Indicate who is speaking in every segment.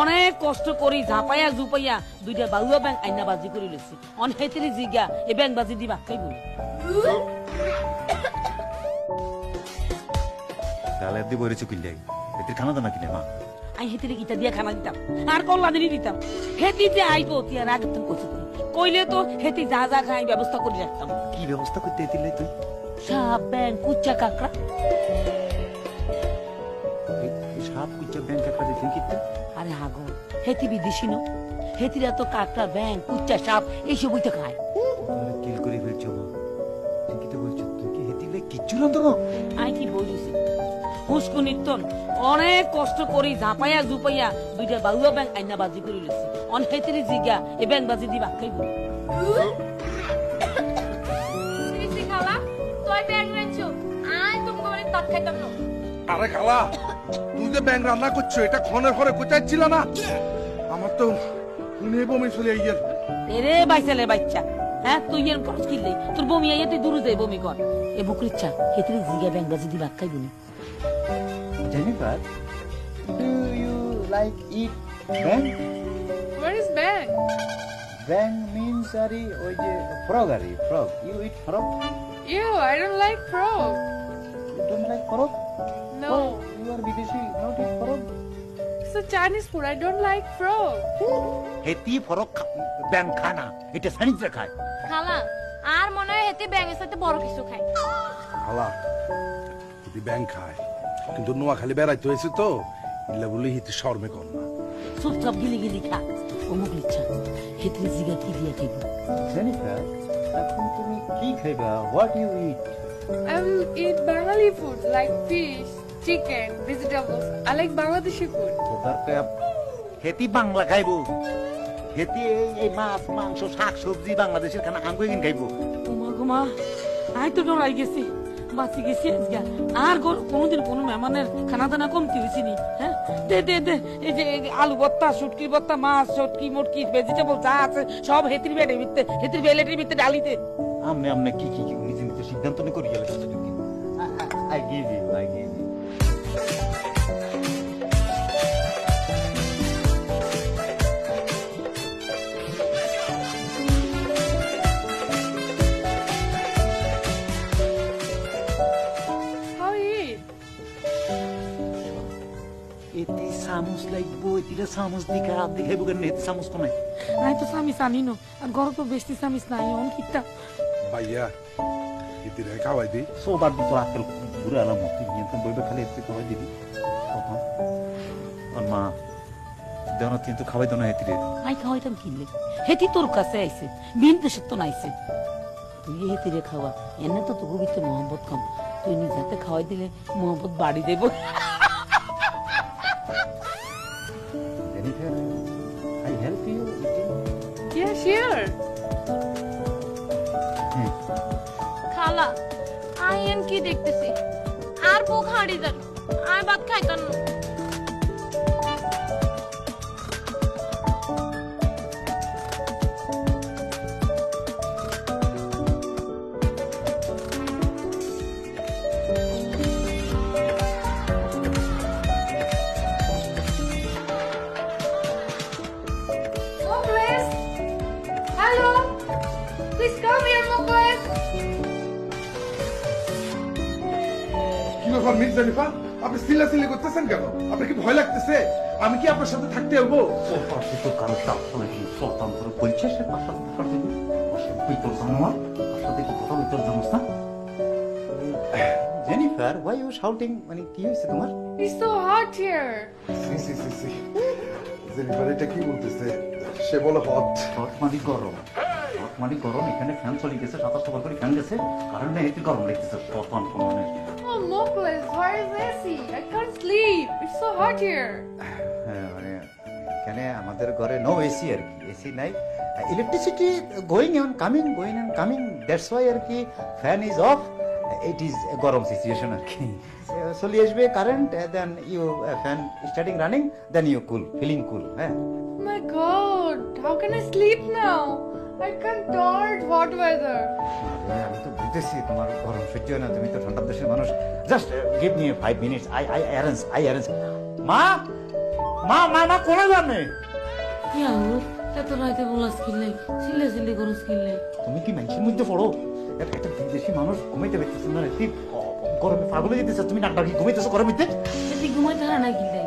Speaker 1: অনেক কষ্ট করি ঝাপাইয়া জুপাইয়া দুইটা বাউয়া ব্যাংক আইনা বাজি করে লেছি। অনেক হেতিরি জিগা এ ব্যাংক বাজি দি বাক্কাই বলি
Speaker 2: তাহলে দি বইরে চুকিল এতে খানা দানা কিনে মা?
Speaker 1: আই হেতিরি গিটা দিয়া খানা দিতাম আর কল্লা দিনই দিতাম। হেতি যে আইবো তিয়ার আগে তুমি কইছি কইলে তো হেতি যা যা খাই ব্যবস্থা করে রাখতাম।
Speaker 2: কি ব্যবস্থা করতে দিলে তুই?
Speaker 1: সাপ ব্যাংক কুচ্চা কাকড়া।
Speaker 2: সাপ ব্যাংক দিতে কিতে
Speaker 1: আরে হাগো হেতি বিদেশি নো হেতিরা তো কাকড়া ব্যাংক কুচ্চা সাপ এইসব বইতে খায়।
Speaker 2: কিল করে ফেলছো মা কি তো বলছো তুই কি হেতিলে কিচ্ছু রান্ধো না
Speaker 1: আই কি বলিছি হুসকু নিত্যন অনেক কষ্ট করি ঝাপাইয়া জুপাইয়া দুইটা বাউয়া ব্যাংক আইনা বাজি করে লেছি অনেক হেতিরি জিগা এ ব্যাংক বাজি দি বাক্কাই বলি
Speaker 3: খালা তুই ব্যাগ রাখছো আয় তুমি তৎ খাইতাম। না
Speaker 4: আরে খালা যে ব্যাং রান্না করছ এটা ক্ষণের ঘরে কোচাচ্ছিল না? আমার তো শুনে বমি চলে আইয়ের
Speaker 1: এরে বাইসালে বাচ্চা হ্যাঁ তুই এর খরচ কিনলে তোর বমি আইয়া তুই দূরে যাই বমি কর। এ বুকরির চা হেতিরি জিগা ব্যাংক বাজি দি বাক্কাই বলি
Speaker 2: Jennifer do you like it bang
Speaker 3: Where is bag?
Speaker 2: ব্যাং মিন্স আরি ওই যে ফ্রগ আরি frog you eat frog
Speaker 3: Ew, I don't like frog.
Speaker 2: You don't like frog
Speaker 3: No.
Speaker 2: You are বিদেশি not eat frog
Speaker 3: It's a Chinese food. I don't like frog.
Speaker 2: হেতি frog ব্যাং খানা এটা সানিতে খায়
Speaker 3: খালা আর মনে হয় হেতে ব্যাঙের সাথে বড় কিছু খায়।
Speaker 4: খালা যদি ব্যাং খায়। কিন্তু নোয়াখালী বেড়াইতে হয়েছে তো। ইল্লা বলে হিতে শর্মে কর না।
Speaker 1: চুপচাপ গিলি গিলি খা। মুকরির চা হেতিরি জিগা কি দিয়া খাইব?
Speaker 2: জেনিফার এখন তুমি কি খাইবা? What you eat
Speaker 5: I will eat Bengali food like fish, chicken, vegetables. I like Bangladeshi food.
Speaker 2: দরকার হেতি বাংলা খাইবো। হেতি এই এই মাছ মাংস শাক সবজি বাংলাদেশের খানা আঙ্গুই খাইবো।
Speaker 1: উমা গুমা আই তো ডরাই গেছি। বাঁচি গেছি আজকে। আর গর কোনোদিন কোনো মেহমানের খানা দানা কমতি হয়েছি নি হ্যাঁ? দে দে দে এই যে আলু ভর্তা শুটকি ভর্তা মাছ শুটকি মুটকি ভেজিটেবল যা আছে সব হেতির বেডের ভিতরে হেতির বেলেটের ভিতরে ডালিতে।
Speaker 2: আমনে আমনে কি কি কি? নিজে নিজে সিদ্ধান্ত নিয়ে করি গেলে I give you I give you
Speaker 5: How you eat?
Speaker 2: এতে চামচ লাগবো এতিটা চামচ দি খারাপ দি খাইব কেন এতে চামচ কমাই
Speaker 1: আই তো সামিস আনি নো আর ঘর তো বেশি সামিস নাই অন কিতা
Speaker 4: ভাইয়া হিতে রে খাওয়াই দি
Speaker 2: সোবার দি তো ঘুরে আলাম তুই নিয়ে তো বইবে খালি এতে খাওয়াই দিবি। আর মা দেওয়া কিন্তু খাওয়াই দাও না এতিরে
Speaker 1: আই খাওয়াইতাম কিনলে হেতি তোর কাছে আইছে বিন দেশের তো নাইছে। তুই হেতিরে খাওয়া এনে তো তোর ভিতরে মোহাম্মত কম। তুই নিজেতে খাওয়াই দিলে মোহাম্মত বাড়ি দেবো।
Speaker 2: Help you eating
Speaker 5: Yeah, sure.
Speaker 3: খালা আই এন কি দেখতেছি? আর বুক হাঁড়ি যান আর ভাত খাইতাম না
Speaker 5: Mokles! Hello! Please come here, Mokles!
Speaker 4: ব্যাপার মিস জেনিফার আপনি সিলাসিলি করতেছেন কেন? আপনার কি ভয় লাগতেছে? আমি কি আপনার সাথে থাকতে পারব
Speaker 2: সরকার তো কারও চাপ নাকি স্বতন্ত্র বলছে সে তার সাথে থাকার জন্য? তুই জানোয়ার তার সাথে কি কথা বলতে জানোস না জেনিফার ওয়াই ইউ শাউটিং মানে কি হয়েছে তোমার?
Speaker 5: It's so hot here.
Speaker 4: সি সি সি সি। জেনিফার এটা কি বলতেছে? সে বলে হট
Speaker 2: হট মানে গরম। হট মানে গরম এখানে ফ্যান চলে গেছে সাতাশ টাকা করে ফ্যান গেছে। কারণ না এতে গরম লাগতেছে।
Speaker 5: Mokles, where is AC? I can't sleep. It's so hot here.
Speaker 2: হ্যাঁ মানে এখানে আমাদের ঘরে নো এসি আর কি এসি নাই electricity going on coming going on coming that's why আর কি fan is off it is গরম সিচুয়েশন আর কি চলে আসবে current then you fan starting running then you cool feeling cool হ্যাঁ
Speaker 5: my god, how can I sleep now? I can't tolerate hot weather.
Speaker 2: আরে, আমি তো বুঝতেছি তোমার গরম সহ্য হয় না তুমি তো ঠান্ডার দেশের মানুষ। Just give me five minutes I I arrange I arrange মা মা মা মা কোনে জানে
Speaker 1: কি আহুর এত রাইতে বলা স্কিল নেই সিলে সিলে করো স্কিল নেই।
Speaker 2: তুমি কি মানুষের মধ্যে পড়ো? এক- একটা বিদেশি মানুষ ঘুমাইতে পারতেছে না তুই গরমে পাগল হয়ে যেতেছে তুমি নাটক ঘুমাইতেছো গরমের মধ্যে
Speaker 1: এতে ঘুমাইতে হারা না কিনলে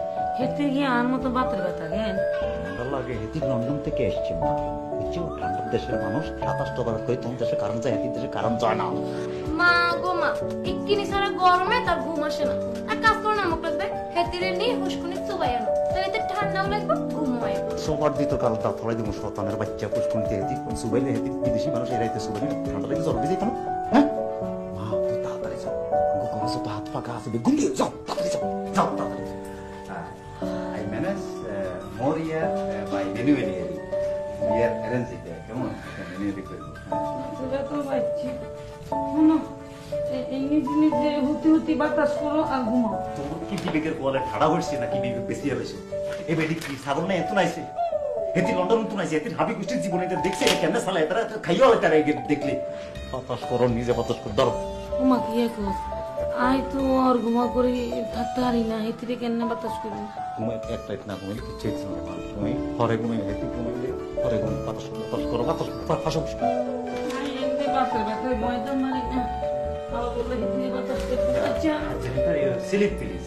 Speaker 1: গিয়ে আর মতো বাতের ব্যথা জ্ঞান
Speaker 2: ঠান্ডা লাগে হেতি লন্ডন থেকে এসছে মা। বুঝছ দেশের মানুষ সাতাশ টাকা করে তোমার দেশে কারণ যায় হেতির দেশে কারণ যায় না।
Speaker 3: মা গো মা ইক্কিনি সারা গরমে তার ঘুম আসে না। আর কাজ করো না মুখ লাগবে। হেতিরে নিয়ে হুসকুনি চুবাই আনো। তাহলে ঠান্ডাও লাগবে আসবে
Speaker 2: সোমার দিত কাল দাঁত ফলাই দিব শতানের বাচ্চা পুষ্কুনিতে হেতি সুবাইলে হেতি বিদেশি মানুষ এরাইতে সুবাই ঠান্ডা লাগে জ্বর দিয়ে যেতাম হ্যাঁ? মা তুই তাড়াতাড়ি যাও। কলেজে তো হাত ঘুমিয়ে যাও তাড়াতাড়ি যাও যাও তাড়াতাড়ি। ইয়ার অ্যারেঞ্জ ইট কেমন ম্যানুয়ালি করব
Speaker 1: সেটা তো পাচ্ছি শোনো নিজে নিজে হুতি হুতি বাতাস করো আর ঘুমাও।
Speaker 2: তোমার কি বিবেকের কোয়ালে ঠাড়া হয়েছে নাকি বিবেক বেশি হয়েছে এ বেডি কি ছাগল না এত নাইছে। এতি লন্ডন তো নাইছে এতি হাবি গোষ্ঠীর জীবনে এটা দেখছে এটা কেন সালা এটা খাইও তারা এগে দেখলে। বাতাস করো নিজে বাতাস করো ধরো।
Speaker 1: ঘুমা কি এখন আই তো আর ঘুমা করে থাকতে না হেতিরে কেন বাতাস করব
Speaker 2: ঘুমাই এক রাত না ঘুমাইলে কিছু না তুমি ঘরে ঘুমাই হেতি ঘুমাইলে ঘরে ঘুম বাতাস বাতাস করো বাতাস ফাঁসো
Speaker 1: আচ্ছা
Speaker 2: সিলিপ প্লিজ